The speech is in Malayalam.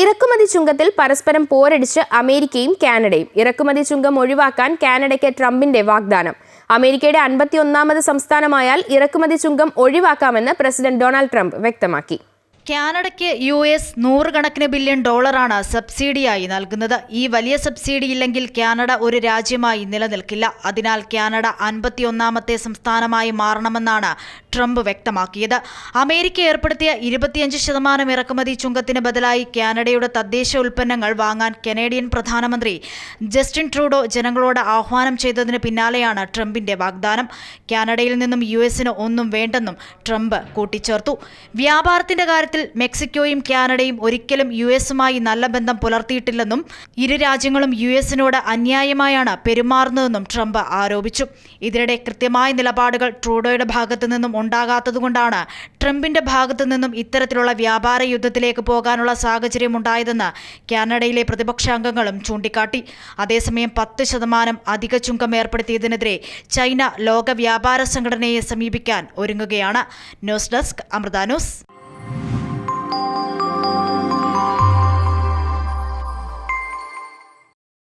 ഇറക്കുമതി ചുങ്കത്തിൽ പരസ്പരം പോരടിച്ച് അമേരിക്കയും കാനഡയും. ഇറക്കുമതി ചുങ്കം ഒഴിവാക്കാൻ കാനഡയ്ക്ക് ട്രംപിന്റെ വാഗ്ദാനം. അമേരിക്കയുടെ അൻപത്തിയൊന്നാമത് സംസ്ഥാനമായാൽ ഇറക്കുമതി ചുങ്കം ഒഴിവാക്കാമെന്ന് പ്രസിഡന്റ് ഡൊണാൾഡ് ട്രംപ് വ്യക്തമാക്കി. കാനഡയ്ക്ക് യു എസ് നൂറുകണക്കിന് ബില്യൺ ഡോളറാണ് സബ്സിഡിയായി നൽകുന്നത്. ഈ വലിയ സബ്സിഡി ഇല്ലെങ്കിൽ കാനഡ ഒരു രാജ്യമായി നിലനിൽക്കില്ല. അതിനാൽ കാനഡ അൻപത്തിയൊന്നാമത്തെ സംസ്ഥാനമായി മാറണമെന്നാണ് ട്രംപ് വ്യക്തമാക്കിയത്. അമേരിക്ക ഏർപ്പെടുത്തിയ ഇരുപത്തിയഞ്ച് ശതമാനം ഇറക്കുമതി ചുങ്കത്തിന് ബദലായി കാനഡയുടെ തദ്ദേശ ഉൽപ്പന്നങ്ങൾ വാങ്ങാൻ കനേഡിയൻ പ്രധാനമന്ത്രി ജസ്റ്റിൻ ട്രൂഡോ ജനങ്ങളോട് ആഹ്വാനം ചെയ്തതിന് പിന്നാലെയാണ് ട്രംപിന്റെ വാഗ്ദാനം. കാനഡയിൽ നിന്നും യു എസിന് ഒന്നും വേണ്ടെന്നും ട്രംപ് കൂട്ടിച്ചേർത്തു. വ്യാപാരത്തിന്റെ കാര്യത്തിൽ മെക്സിക്കോയും കാനഡയും ഒരിക്കലും യു എസുമായി നല്ല ബന്ധം പുലർത്തിയിട്ടില്ലെന്നും ഇരു രാജ്യങ്ങളും യു എസിനോട് അന്യായമായാണ് പെരുമാറുന്നതെന്നും ട്രംപ് ആരോപിച്ചു. ഇതിനിടെ കൃത്യമായ നിലപാടുകൾ ട്രൂഡോയുടെ ഭാഗത്തു നിന്നും ഉണ്ടാകാത്തതുകൊണ്ടാണ് ട്രംപിന്റെ ഭാഗത്തു നിന്നും ഇത്തരത്തിലുള്ള വ്യാപാര യുദ്ധത്തിലേക്ക് പോകാനുള്ള സാഹചര്യം ഉണ്ടായതെന്ന് കാനഡയിലെ പ്രതിപക്ഷാംഗങ്ങളും ചൂണ്ടിക്കാട്ടി. അതേസമയം പത്ത് ശതമാനം അധിക ചുങ്കം ഏർപ്പെടുത്തിയതിനെതിരെ ചൈന ലോക വ്യാപാര സംഘടനയെ സമീപിക്കാൻ ഒരുങ്ങുകയാണ്. News desk Amrita news.